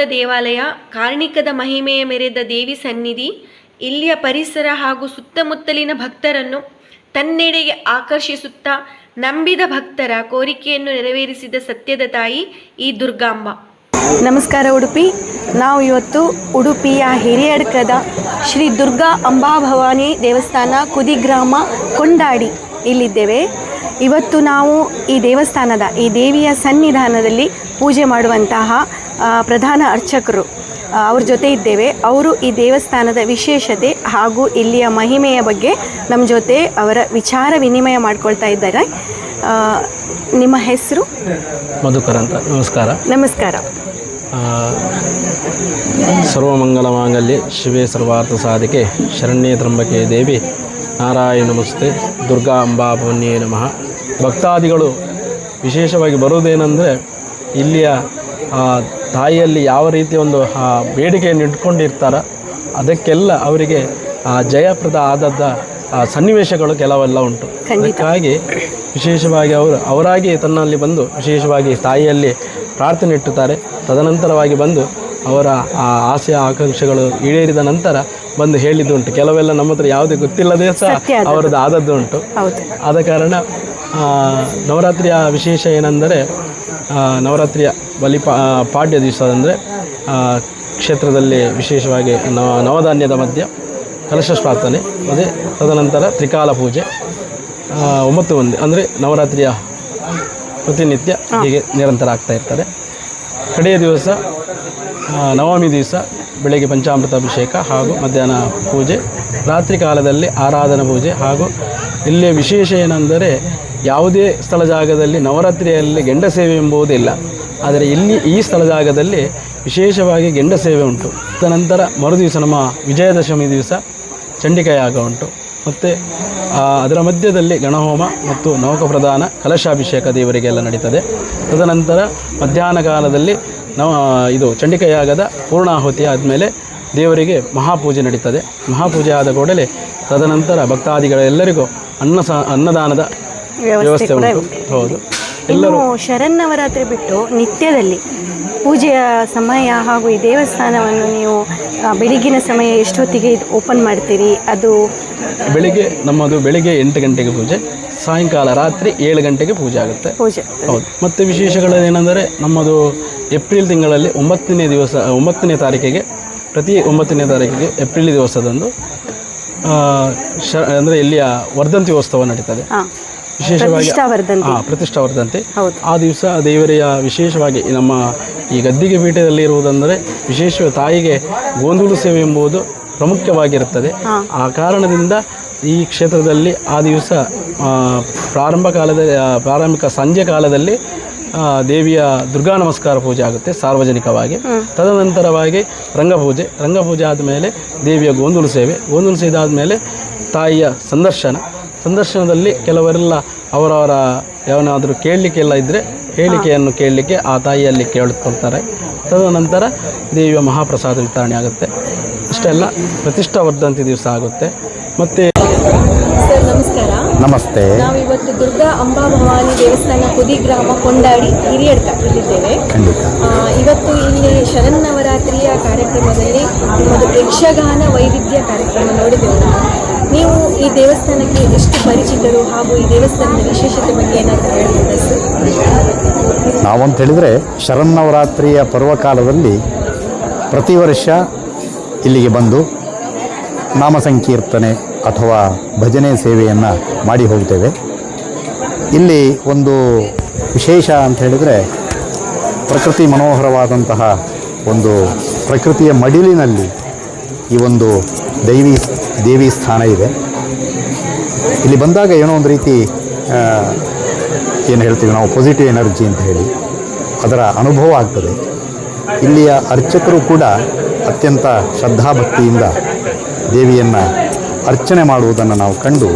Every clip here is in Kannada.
ದೇವಾಲಯ, ಕಾರ್ಣಿಕದ ಮಹಿಮೆಯ ಮೆರೆದ ದೇವಿ ಸನ್ನಿಧಿ, ಇಲ್ಲಿಯ ಪರಿಸರ ಹಾಗೂ ಸುತ್ತಮುತ್ತಲಿನ ಭಕ್ತರನ್ನು ತನ್ನೆಡೆಗೆ ಆಕರ್ಷಿಸುತ್ತಾ ನಂಬಿದ ಭಕ್ತರ ಕೋರಿಕೆಯನ್ನು ನೆರವೇರಿಸಿದ ಸತ್ಯದ ತಾಯಿ ಈ ದುರ್ಗಾಂಬ. ನಮಸ್ಕಾರ ಉಡುಪಿ. ನಾವು ಇವತ್ತು ಉಡುಪಿಯ ಹಿರಿಯಡ್ಕದ ಶ್ರೀ ದುರ್ಗಾ ಅಂಬಾಭವಾನಿ ದೇವಸ್ಥಾನ ಕುದಿಗ್ರಾಮ ಕೊಂಡಾಡಿ ಇಲ್ಲಿದ್ದೇವೆ. ಇವತ್ತು ನಾವು ಈ ದೇವಸ್ಥಾನದ, ಈ ದೇವಿಯ ಸನ್ನಿಧಾನದಲ್ಲಿ ಪೂಜೆ ಮಾಡುವಂತಹ ಪ್ರಧಾನ ಅರ್ಚಕರು ಅವ್ರ ಜೊತೆ ಇದ್ದೇವೆ. ಅವರು ಈ ದೇವಸ್ಥಾನದ ವಿಶೇಷತೆ ಹಾಗೂ ಇಲ್ಲಿಯ ಮಹಿಮೆಯ ಬಗ್ಗೆ ನಮ್ಮ ಜೊತೆ ಅವರ ವಿಚಾರ ವಿನಿಮಯ ಮಾಡ್ಕೊಳ್ತಾ ಇದ್ದಾರೆ. ನಿಮ್ಮ ಹೆಸರು? ಮಧುಕರ್ ಅಂತ. ನಮಸ್ಕಾರ. ನಮಸ್ಕಾರ. ಸರ್ವಮಂಗಲ ಮಾಂಗಲ್ಯ ಶಿವೇ ಸರ್ವಾರ್ಥ ಸಾಧಿಕೆ ಶರಣ್ಯ ತ್ರಂಬಕೆ ದೇವಿ ನಾರಾಯಣ ನಮಸ್ತೆ. ದುರ್ಗಾ ಅಂಬಾ ನಮಃ. ಭಕ್ತಾದಿಗಳು ವಿಶೇಷವಾಗಿ ಬರುವುದೇನೆಂದರೆ ಇಲ್ಲಿಯ ತಾಯಿಯಲ್ಲಿ ಯಾವ ರೀತಿ ಒಂದು ಬೇಡಿಕೆಯನ್ನು ಇಟ್ಕೊಂಡಿರ್ತಾರ ಅದಕ್ಕೆಲ್ಲ ಅವರಿಗೆ ಜಯಪ್ರದ ಆದದ್ದ ಸನ್ನಿವೇಶಗಳು ಕೆಲವೆಲ್ಲ ಉಂಟು. ಅದಕ್ಕಾಗಿ ವಿಶೇಷವಾಗಿ ಅವರು ಅವರಾಗಿ ತನ್ನಲ್ಲಿ ಬಂದು ವಿಶೇಷವಾಗಿ ತಾಯಿಯಲ್ಲಿ ಪ್ರಾರ್ಥನೆ ಇಟ್ಟುತ್ತಾರೆ. ತದನಂತರವಾಗಿ ಬಂದು ಅವರ ಆ ಆಸೆ ಆಕಾಂಕ್ಷೆಗಳು ಈಡೇರಿದ ನಂತರ ಬಂದು ಹೇಳಿದ್ದುಂಟು ಕೆಲವೆಲ್ಲ ನಮ್ಮ ಹತ್ರ ಯಾವುದೇ ಗೊತ್ತಿಲ್ಲದೆ ಸಹ ಅವರದ್ದು ಆದದ್ದು ಉಂಟು. ಆದ ಕಾರಣ ನವರಾತ್ರಿಯ ವಿಶೇಷ ಏನೆಂದರೆ ನವರಾತ್ರಿಯ ಬಲಿ ಪಾ ಪಾಡ್ಯ ದಿವಸ ಅಂದರೆ ಕ್ಷೇತ್ರದಲ್ಲಿ ವಿಶೇಷವಾಗಿ ನವ ನವಧಾನ್ಯದ ಮಧ್ಯ ಕಲಶ ಪ್ರಾರ್ಥನೆ ಅದೇ ತದನಂತರ ತ್ರಿಕಾಲ ಪೂಜೆ ಒಂಬತ್ತು ಮಂದಿ ಅಂದರೆ ನವರಾತ್ರಿಯ ಪ್ರತಿನಿತ್ಯ ಹೀಗೆ ನಿರಂತರ ಆಗ್ತಾ ಇರ್ತದೆ. ಕಡೆಯ ದಿವಸ ನವಮಿ ದಿವಸ ಬೆಳಗ್ಗೆ ಪಂಚಾಮೃತ ಅಭಿಷೇಕ ಹಾಗೂ ಮಧ್ಯಾಹ್ನ ಪೂಜೆ ರಾತ್ರಿ ಕಾಲದಲ್ಲಿ ಆರಾಧನಾ ಪೂಜೆ ಹಾಗೂ ಇಲ್ಲಿಯ ವಿಶೇಷ ಏನೆಂದರೆ ಯಾವುದೇ ಸ್ಥಳ ಜಾಗದಲ್ಲಿ ನವರಾತ್ರಿಯಲ್ಲಿ ಗೆಂಡ ಸೇವೆ ಎಂಬುದಿಲ್ಲ ಆದರೆ ಇಲ್ಲಿ ಈ ಸ್ಥಳ ಜಾಗದಲ್ಲಿ ವಿಶೇಷವಾಗಿ ಗೆಂಡ ಸೇವೆ ಉಂಟು. ತದನಂತರ ಮರುದಿವಸ ನಮ್ಮ ವಿಜಯದಶಮಿ ದಿವಸ ಚಂಡಿಕಾಯಾಗ ಉಂಟು. ಮತ್ತು ಅದರ ಮಧ್ಯದಲ್ಲಿ ಗಣಹೋಮ ಮತ್ತು ನವಕ ಪ್ರಧಾನ ಕಲಶಾಭಿಷೇಕ ದೇವರಿಗೆಲ್ಲ ನಡೀತದೆ. ತದನಂತರ ಮಧ್ಯಾಹ್ನ ಕಾಲದಲ್ಲಿ ನವ ಇದು ಚಂಡಿಕಾಯಾಗದ ಪೂರ್ಣಾಹುತಿ ಆದಮೇಲೆ ದೇವರಿಗೆ ಮಹಾಪೂಜೆ ನಡೀತದೆ. ಮಹಾಪೂಜೆ ಆದ ಕೂಡಲೇ ತದನಂತರ ಭಕ್ತಾದಿಗಳೆಲ್ಲರಿಗೂ ಅನ್ನ ಅನ್ನದಾನದ ವ್ಯವಸ್ಥೆ ಉಂಟು. ಹೌದು. ಇನ್ನು ಶರನ್ನವರಾತ್ರಿ ಬಿಟ್ಟು ನಿತ್ಯದಲ್ಲಿ ಪೂಜೆಯ ಸಮಯ ಹಾಗೂ ಈ ದೇವಸ್ಥಾನವನ್ನು ನೀವು ಬೆಳಿಗ್ಗಿನ ಸಮಯ ಎಷ್ಟೊತ್ತಿಗೆ ಓಪನ್ ಮಾಡ್ತೀರಿ? ಅದು ಬೆಳಿಗ್ಗೆ ನಮ್ಮದು ಬೆಳಿಗ್ಗೆ ಎಂಟು ಗಂಟೆಗೆ ಪೂಜೆ ಸಾಯಂಕಾಲ ರಾತ್ರಿ ಏಳು ಗಂಟೆಗೆ ಪೂಜೆ ಆಗುತ್ತೆ. ಪೂಜೆ ಹೌದು. ಮತ್ತು ವಿಶೇಷಗಳು ಏನೆಂದರೆ ನಮ್ಮದು ಏಪ್ರಿಲ್ ತಿಂಗಳಲ್ಲಿ ಒಂಬತ್ತನೇ ದಿವಸ ಒಂಬತ್ತನೇ ತಾರೀಕಿಗೆ ಪ್ರತಿ ಒಂಬತ್ತನೇ ತಾರೀಕಿಗೆ ಏಪ್ರಿಲ್ ದಿವಸದಂದು ಶ ಅಂದರೆ ಇಲ್ಲಿಯ ಉತ್ಸವ ನಡೀತದೆ. ಹಾಂ. ವಿಶೇಷವಾಗಿ ಪ್ರತಿಷ್ಠಾ ವರ್ಧಂತಿ ಆ ದಿವಸ ದೇವರಿಯ ವಿಶೇಷವಾಗಿ ನಮ್ಮ ಈ ಗದ್ದಿಗೆ ಪೀಠದಲ್ಲಿ ಇರುವುದಂದರೆ ವಿಶೇಷ ತಾಯಿಗೆ ಗೋಂದೂಳು ಸೇವೆ ಎಂಬುದು ಪ್ರಮುಖವಾಗಿರುತ್ತದೆ ಆ ಕಾರಣದಿಂದ ಈ ಕ್ಷೇತ್ರದಲ್ಲಿ ಆ ದಿವಸ ಪ್ರಾರಂಭ ಕಾಲದ ಆ, ಪ್ರಾರಂಭಿಕ ಸಂಜೆ ಕಾಲದಲ್ಲಿ ದೇವಿಯ ದುರ್ಗಾ ನಮಸ್ಕಾರ ಪೂಜೆ ಆಗುತ್ತೆ ಸಾರ್ವಜನಿಕವಾಗಿ. ತದನಂತರವಾಗಿ ರಂಗಪೂಜೆ. ರಂಗಪೂಜೆ ಆದಮೇಲೆ ದೇವಿಯ ಗೋಂದುಲು ಸೇವೆ. ಗೋಂದುಲು ಸೇವೆ ಆದಮೇಲೆ ತಾಯಿಯ ಸಂದರ್ಶನ. ಸಂದರ್ಶನದಲ್ಲಿ ಕೆಲವರೆಲ್ಲ ಅವರವರ ಯಾವನಾದರೂ ಕೇಳಲಿಕ್ಕೆಲ್ಲ ಇದ್ದರೆ ಹೇಳಿಕೆಯನ್ನು ಕೇಳಲಿಕ್ಕೆ ಆ ತಾಯಿಯಲ್ಲಿ ಕೇಳಿಕೊಳ್ತಾರೆ. ತದನಂತರ ದೇವಿಯ ಮಹಾಪ್ರಸಾದ ವಿತರಣೆ ಆಗುತ್ತೆ. ಇಷ್ಟೆಲ್ಲ ಪ್ರತಿಷ್ಠಾವರ್ಧಂತಿ ದಿವಸ ಆಗುತ್ತೆ. ಮತ್ತು ನಮಸ್ತೆ. ನಾವಿವತ್ತು ದುರ್ಗಾ ಅಂಬಾ ಭವಾನಿ ದೇವಸ್ಥಾನ ಕುದಿಗ್ರಾಮ ಕೊಂಡಾಡಿ ಹಿರಿಯಡ್ಕ ಇಲ್ಲಿದ್ದೇವೆ ಖಂಡಿತ. ಇವತ್ತು ಇಲ್ಲಿ ಶರನ್ನವರಾತ್ರಿಯ ಕಾರ್ಯಕ್ರಮದಲ್ಲಿ ಒಂದು ಯಕ್ಷಗಾನ ವೈವಿಧ್ಯ ಕಾರ್ಯಕ್ರಮ ನೋಡಿದೆವು ನಾವು. ನೀವು ಈ ದೇವಸ್ಥಾನಕ್ಕೆ ಎಷ್ಟು ಪರಿಚಿತರು ಹಾಗೂ ಈ ದೇವಸ್ಥಾನದ ವಿಶೇಷತೆ ಬಗ್ಗೆ ಏನಾದರೂ ಹೇಳ್ಬೋದಾ ಸರ್? ನಾವಂತ ಹೇಳಿದರೆ ಶರನ್ನವರಾತ್ರಿಯ ಪರ್ವಕಾಲದಲ್ಲಿ ಪ್ರತಿ ವರ್ಷ ಇಲ್ಲಿಗೆ ಬಂದು ನಾಮ ಸಂಕೀರ್ತನೆ ಅಥವಾ ಭಜನೆ ಸೇವೆಯನ್ನು ಮಾಡಿ ಹೋಗ್ತೇವೆ. ಇಲ್ಲಿ ಒಂದು ವಿಶೇಷ ಅಂತ ಹೇಳಿದರೆ ಪ್ರಕೃತಿ ಮನೋಹರವಾದಂತಹ ಒಂದು ಪ್ರಕೃತಿಯ ಮಡಿಲಿನಲ್ಲಿ ಈ ಒಂದು ದೈವಿ ದೇವಿ ಸ್ಥಾನ ಇದೆ. ಇಲ್ಲಿ ಬಂದಾಗ ಏನೋ ಒಂದು ರೀತಿ ಏನು ಹೇಳ್ತೀವಿ ನಾವು ಪಾಸಿಟಿವ್ ಎನರ್ಜಿ ಅಂತ ಹೇಳಿ ಅದರ ಅನುಭವ ಆಗ್ತದೆ. ಇಲ್ಲಿಯ ಅರ್ಚಕರು ಕೂಡ ಅತ್ಯಂತ ಶ್ರದ್ಧಾಭಕ್ತಿಯಿಂದ ದೇವಿಯನ್ನು ಅರ್ಚನೆ ಮಾಡುವುದನ್ನು ನಾವು ಕಂಡು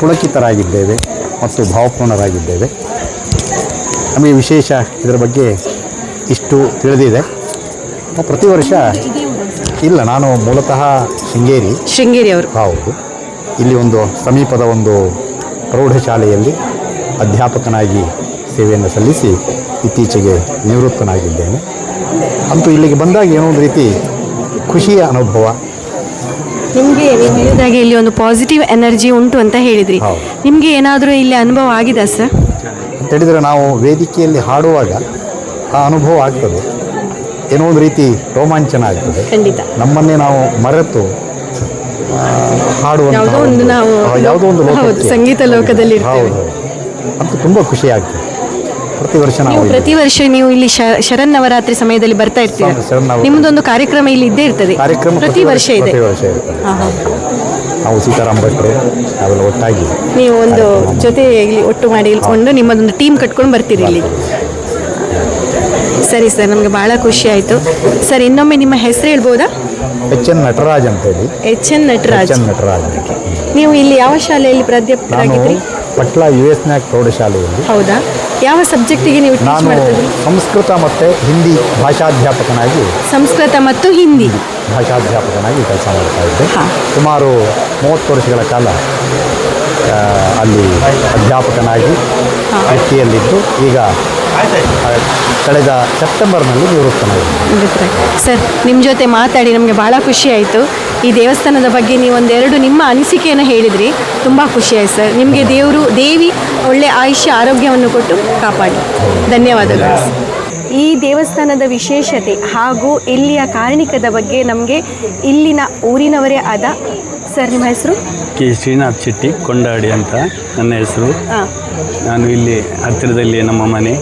ಪುಳಕಿತರಾಗಿದ್ದೇವೆ ಮತ್ತು ಭಾವಪೂರ್ಣರಾಗಿದ್ದೇವೆ. ನಮಗೆ ವಿಶೇಷ ಇದರ ಬಗ್ಗೆ ಇಷ್ಟು ತಿಳಿದಿದೆ. ಪ್ರತಿ ವರ್ಷ ಇಲ್ಲ ನಾನು ಮೂಲತಃ ಶೃಂಗೇರಿ. ಶೃಂಗೇರಿ ಅವರು. ಹೌದು. ಇಲ್ಲಿ ಒಂದು ಸಮೀಪದ ಒಂದು ಪ್ರೌಢಶಾಲೆಯಲ್ಲಿ ಅಧ್ಯಾಪಕನಾಗಿ ಸೇವೆಯನ್ನು ಸಲ್ಲಿಸಿ ಇತ್ತೀಚೆಗೆ ನಿವೃತ್ತನಾಗಿದ್ದೇನೆ. ಅಂತೂ ಇಲ್ಲಿಗೆ ಬಂದಾಗ ಏನೋ ಒಂದು ರೀತಿ ಖುಷಿಯ ಅನುಭವ. ನಿಮಗೆ ಹೇಳಿದಾಗೆ ಇಲ್ಲಿ ಒಂದು ಪಾಸಿಟಿವ್ ಎನರ್ಜಿ ಉಂಟು ಅಂತ ಹೇಳಿದ್ರಿ. ನಿಮಗೆ ಏನಾದರೂ ಇಲ್ಲಿ ಅನುಭವ ಆಗಿದೆ ಸರ್? ಅಂತ ಹೇಳಿದರೆ ನಾವು ವೇದಿಕೆಯಲ್ಲಿ ಹಾಡುವಾಗ ಆ ಅನುಭವ ಆಗ್ತದೆ. ಏನೋ ಒಂದು ರೀತಿ ರೋಮಾಂಚನ ಆಗ್ತದೆ. ಖಂಡಿತ. ನಮ್ಮನ್ನೇ ನಾವು ಮರೆತು ಹಾಡುವಂತ ಹಾಡುವಂತಹ ಯಾವುದೋ ಒಂದು ನಾವು ಯಾವುದೋ ಒಂದು ಸಂಗೀತ ಲೋಕದಲ್ಲಿ ಹೌದು. ಅಂತೂ ತುಂಬ ಖುಷಿ ಆಗ್ತದೆ. ಪ್ರತಿ ವರ್ಷ ನಾವು ನೀವು ಇಲ್ಲಿ ಪ್ರತಿ ವರ್ಷ ನೀವು ಇಲ್ಲಿ ಶ- ಶರನ್ನವರಾತ್ರಿ ಸಮಯದಲ್ಲಿ ಬರ್ತಾ ಇರ್ತೀರಾ? ಶರನ್ನವರಾತ್ರಿ. ನಿಮ್ಮದೊಂದು ಕಾರ್ಯಕ್ರಮ ಇಲ್ಲಿ ಇದ್ದೇ ಇರ್ತದೆ. ಕಾರ್ಯಕ್ರಮ ಪ್ರತಿ ವರ್ಷ ಇದೆ. ಪ್ರತಿ ವರ್ಷ ಇರ್ತದೆ. ಹಾ, ಹಾ. ನಾವು ಸೀತಾರಾಮ್ ಭಟ್ರು ಅವೆಲ್ಲ ಒಟ್ಟಾಗಿ ನೀವು ಒಂದು ಜೊತೆ ಇಲ್ಲಿ ಒಟ್ಟು ಮಾಡಿ ಇಳ್ಕೊಂಡು ನಿಮ್ಮದೊಂದು ಟೀಮ್ ಕಟ್ಕೊಂಡು ಬರ್ತೀರಿ ಇಲ್ಲಿ. ಸರಿ ಸರ್ ನಮಗೆ ಭಾಳ ಖುಷಿ ಆಯಿತು. ಸರ್ ಇನ್ನೊಮ್ಮೆ ನಿಮ್ಮ ಹೆಸರು ಹೇಳ್ಬೋದಾ? ಎಚ್ ಎನ್ ನಟರಾಜ್ ಅಂತೇಳಿ. H N Nataraj. N Nataraj ಅಂತ. ನೀವು ಇಲ್ಲಿ ಯಾವ ಶಾಲೆಯಲ್ಲಿ ನಾನು ಪ್ರಾಧ್ಯಾಪಕರಾಗಿದ್ರಿ ಪಟ್ಲ ಯು ಎಸ್ ನ್ಯಾಕ್ ಪ್ರೌಢಶಾಲೆಯಲ್ಲಿ. ಹೌದಾ? ಯಾವ ಸಬ್ಜೆಕ್ಟಿಗೆ ನೀವು ಟೀಚ್ ನಾನು ಸಂಸ್ಕೃತ ಮತ್ತು ಹಿಂದಿ ಭಾಷಾಧ್ಯಾಪಕನಾಗಿ ಸಂಸ್ಕೃತ ಮತ್ತು ಹಿಂದಿ. ಭಾಷಾಧ್ಯಾಪಕನಾಗಿ ಕೆಲಸ ಮಾಡ್ತಾ ಇದ್ದೆ. ಸುಮಾರು ಮೂವತ್ತು ವರ್ಷಗಳ ಕಾಲ ಅಲ್ಲಿ ಅಧ್ಯಾಪಕನಾಗಿ ವೃತ್ತಿಯಲ್ಲಿದ್ದು ಈಗ ಕಳೆದ ಸೆಪ್ಟೆಂಬರ್ನಲ್ಲಿ ನಿವೃತ್ತನಾಗಿದ್ದೆ. ಸರ್ ನಿಮ್ಮ ಜೊತೆ ಮಾತಾಡಿ ನಮಗೆ ಭಾಳ ಖುಷಿ ಆಯಿತು. ಈ ದೇವಸ್ಥಾನದ ಬಗ್ಗೆ ನೀವು ಒಂದೆರಡು ನಿಮ್ಮ ಅನಿಸಿಕೆಯನ್ನು ಹೇಳಿದ್ರಿ. ತುಂಬ ಖುಷಿ ಆಯ್ತು ಸರ್. ನಿಮಗೆ ದೇವರು ದೇವಿ ಒಳ್ಳೆ ಆಯುಷ್ಯ ಆರೋಗ್ಯವನ್ನು ಕೊಟ್ಟು ಕಾಪಾಡಿ. ಧನ್ಯವಾದಗಳು. ಈ ದೇವಸ್ಥಾನದ ವಿಶೇಷತೆ ಹಾಗೂ ಇಲ್ಲಿಯ ಕಾರಣಿಕದ ಬಗ್ಗೆ ನಮಗೆ ಇಲ್ಲಿನ ಊರಿನವರೇ ಆದ ಸರ್ ನಿಮ್ಮ ಹೆಸರು? ಕೆ. ಶ್ರೀನಾಥ್ ಶೆಟ್ಟಿ ಕೊಂಡಾಡಿ ಅಂತ ನನ್ನ ಹೆಸರು. ನಾನು ಇಲ್ಲಿ ಹತ್ತಿರದಲ್ಲಿ ನಮ್ಮ ಮನೆ.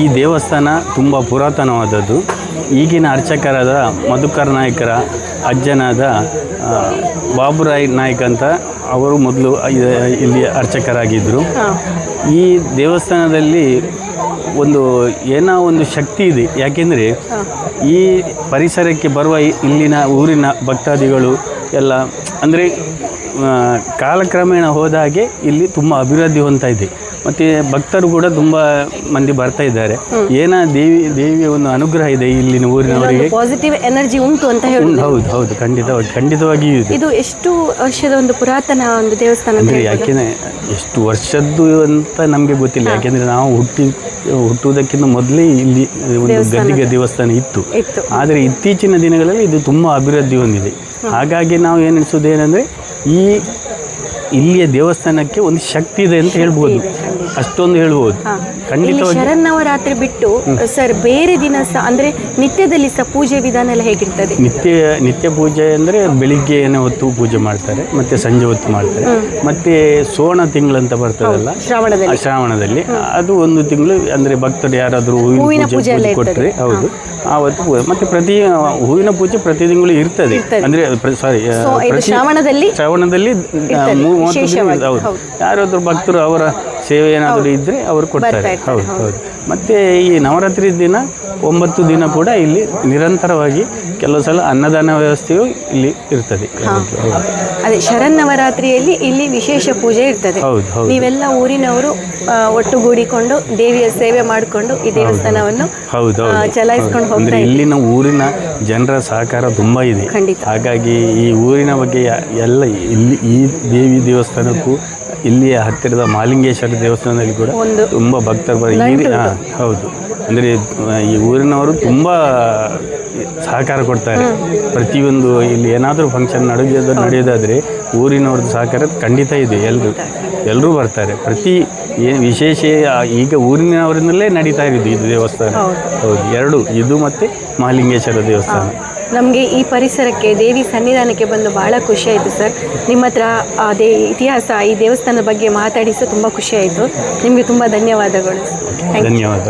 ಈ ದೇವಸ್ಥಾನ ತುಂಬ ಪುರಾತನವಾದದ್ದು. ಈಗಿನ ಅರ್ಚಕರಾದ ಮಧುಕರ್ ನಾಯಕರ ಅಜ್ಜನಾದ ಬಾಬುರಾಯ್ ನಾಯ್ಕ್ ಅಂತ ಅವರು ಮೊದಲು ಇಲ್ಲಿ ಅರ್ಚಕರಾಗಿದ್ದರು ಈ ದೇವಸ್ಥಾನದಲ್ಲಿ ಒಂದು ಏನೋ ಒಂದು ಶಕ್ತಿ ಇದೆ. ಯಾಕೆಂದರೆ ಈ ಪರಿಸರಕ್ಕೆ ಬರುವ ಇಲ್ಲಿನ ಊರಿನ ಭಕ್ತಾದಿಗಳು ಎಲ್ಲ ಅಂದರೆ ಕಾಲಕ್ರಮೇಣ ಹೋದಾಗೆ ಇಲ್ಲಿ ತುಂಬ ಅಭಿವೃದ್ಧಿ ಹೊಂದ್ತಾ ಇದೆ. ಮತ್ತು ಭಕ್ತರು ಕೂಡ ತುಂಬ ಮಂದಿ ಬರ್ತಾ ಇದ್ದಾರೆ. ಏನ ದೇವಿ ದೇವಿಯ ಒಂದು ಅನುಗ್ರಹ ಇದೆ ಇಲ್ಲಿನ ಊರಿನವರಿಗೆ? ಪಾಸಿಟಿವ್ ಎನರ್ಜಿ ಉಂಟು ಅಂತ ಹೇಳಿ ಹೌದು ಹೌದು ಖಂಡಿತವಾಗಿ ಖಂಡಿತವಾಗಿಯೂ ಇದೆ. ಇದು ಎಷ್ಟು ವರ್ಷದ ಒಂದು ಪುರಾತನ ಒಂದು ದೇವಸ್ಥಾನ ಅಂದರೆ ಯಾಕೆಂದರೆ ಎಷ್ಟು ವರ್ಷದ್ದು ಅಂತ ನಮಗೆ ಗೊತ್ತಿಲ್ಲ. ಯಾಕೆಂದರೆ ನಾವು ಹುಟ್ಟಿ ಹುಟ್ಟುವುದಕ್ಕಿಂತ ಮೊದಲೇ ಇಲ್ಲಿ ಒಂದು ಗದ್ದಿಗೆ ದೇವಸ್ಥಾನ ಇತ್ತು. ಆದರೆ ಇತ್ತೀಚಿನ ದಿನಗಳಲ್ಲಿ ಇದು ತುಂಬ ಅಭಿವೃದ್ಧಿ ಹೊಂದಿದೆ. ಹಾಗಾಗಿ ನಾವು ಏನು ಅನಿಸೋದು ಏನಂದರೆ ಈ ಇಲ್ಲಿಯ ದೇವಸ್ಥಾನಕ್ಕೆ ಒಂದು ಶಕ್ತಿ ಇದೆ ಅಂತ ಹೇಳ್ಬೋದು. ಅಷ್ಟೊಂದು ಹೇಳ್ಬೋದು. ಖಂಡಿತವಾಗಿ. ಶರನ್ನವರಾತ್ರಿ ಬಿಟ್ಟು ಸರ್ ಬೇರೆ ದಿನ ಸಹ ಅಂದ್ರೆ ನಿತ್ಯದಲ್ಲಿ ಸಹ ಪೂಜೆ ವಿಧಾನ ಎಲ್ಲ ಹೇಗಿರ್ತದೆ? ನಿತ್ಯ ನಿತ್ಯ ಪೂಜೆ ಅಂದರೆ ಬೆಳಿಗ್ಗೆ ಹೊತ್ತು ಪೂಜೆ ಮಾಡ್ತಾರೆ ಮತ್ತೆ ಸಂಜೆ ಹೊತ್ತು ಮಾಡ್ತಾರೆ. ಮತ್ತೆ ಸೋಣ ತಿಂಗಳಂತ ಬರ್ತದಲ್ಲ ಶ್ರಾವಣದಲ್ಲಿ. ಅದು ಒಂದು ತಿಂಗಳು ಅಂದ್ರೆ ಭಕ್ತರು ಯಾರಾದರೂ ಹೂವಿನ ಪೂಜೆ ಕೊಟ್ಟರೆ ಹೌದು. ಆವತ್ತು ಮತ್ತೆ ಪ್ರತಿ ಹೂವಿನ ಪೂಜೆ ಪ್ರತಿ ತಿಂಗಳು ಇರ್ತದೆ. ಅಂದ್ರೆ ಸಾರಿ ಶ್ರಾವಣದಲ್ಲಿ ಶ್ರಾವಣದಲ್ಲಿ ದಿನ ಹೌದು ಹೌದು. ಯಾರಾದರೂ ಭಕ್ತರು ಅವರ ಸೇವೆ ಏನಾದರೂ ಇದ್ದರೆ ಅವರು ಕೊಡ್ತಾರೆ ಹೌದು ಹೌದು ಮತ್ತು ಈ ನವರಾತ್ರಿ ದಿನ ಒಂಬತ್ತು ದಿನ ಕೂಡ ಇಲ್ಲಿ ನಿರಂತರವಾಗಿ ಕೆಲವು ಸಲ ಅನ್ನದಾನ ವ್ಯವಸ್ಥೆಯು ಇಲ್ಲಿ ಇರ್ತದೆ. ಅದೇ ಶರನ್ನವರಾತ್ರಿಯಲ್ಲಿ ಇಲ್ಲಿ ವಿಶೇಷ ಪೂಜೆ ಇರ್ತದೆ ಹೌದು. ನೀವೆಲ್ಲ ಊರಿನವರು ಒಟ್ಟುಗೂಡಿಕೊಂಡು ದೇವಿಯ ಸೇವೆ ಮಾಡಿಕೊಂಡು ಈ ದೇವಸ್ಥಾನವನ್ನು ಹೌದು ಚಲಾಯಿಸ್ಕೊಂಡು ಹೌದು. ಅಂದ್ರೆ ಹೋಗ್ತಾ ಇದ್ದೀವಿ. ಇಲ್ಲಿನ ಊರಿನ ಜನರ ಸಹಕಾರ ತುಂಬ ಇದೆ. ಹಾಗಾಗಿ ಈ ಊರಿನ ಬಗ್ಗೆ ಎಲ್ಲ ಇಲ್ಲಿ ಈ ದೇವಿ ದೇವಸ್ಥಾನಕ್ಕೂ ಇಲ್ಲಿಯ ಹತ್ತಿರದ ಮಾಲಿಂಗೇಶ್ವರ ದೇವಸ್ಥಾನದಲ್ಲಿ ಕೂಡ ತುಂಬ ಭಕ್ತರು ಬರ ಹಾ, ಹೌದು. ಅಂದರೆ ಈ ಊರಿನವರು ತುಂಬ ಸಹಕಾರ ಕೊಡ್ತಾರೆ. ಪ್ರತಿಯೊಂದು ಇಲ್ಲಿ ಏನಾದರೂ ಫಂಕ್ಷನ್ ನಡೆಯೋದು ನಡೆಯೋದಾದರೆ ಊರಿನವ್ರದ್ದು ಸಹಕಾರ ಖಂಡಿತ ಇದೆ. ಎಲ್ಲರೂ ಎಲ್ಲರೂ ಬರ್ತಾರೆ. ಪ್ರತಿ ಏನು ವಿಶೇಷ ಈಗ ಊರಿನವರಿಂದಲೇ ನಡೀತಾ ಇರೋದು ಇದು ದೇವಸ್ಥಾನ. ಹೌದು. ಎರಡು ಇದು ಮತ್ತು ಮಹಾಲಿಂಗೇಶ್ವರ ದೇವಸ್ಥಾನ. ನಮಗೆ ಈ ಪರಿಸರಕ್ಕೆ, ದೇವಿ ಸನ್ನಿಧಾನಕ್ಕೆ ಬಂದು ಬಹಳ ಖುಷಿ ಆಯಿತು ಸರ್. ನಿಮ್ಮ ಹತ್ರ ಅದೇ ಇತಿಹಾಸ, ಈ ದೇವಸ್ಥಾನದ ಬಗ್ಗೆ ಮಾತಾಡಿ ಸಹ ತುಂಬ ಖುಷಿ ಆಯಿತು. ನಿಮಗೆ ತುಂಬ ಧನ್ಯವಾದಗಳು. ಧನ್ಯವಾದ.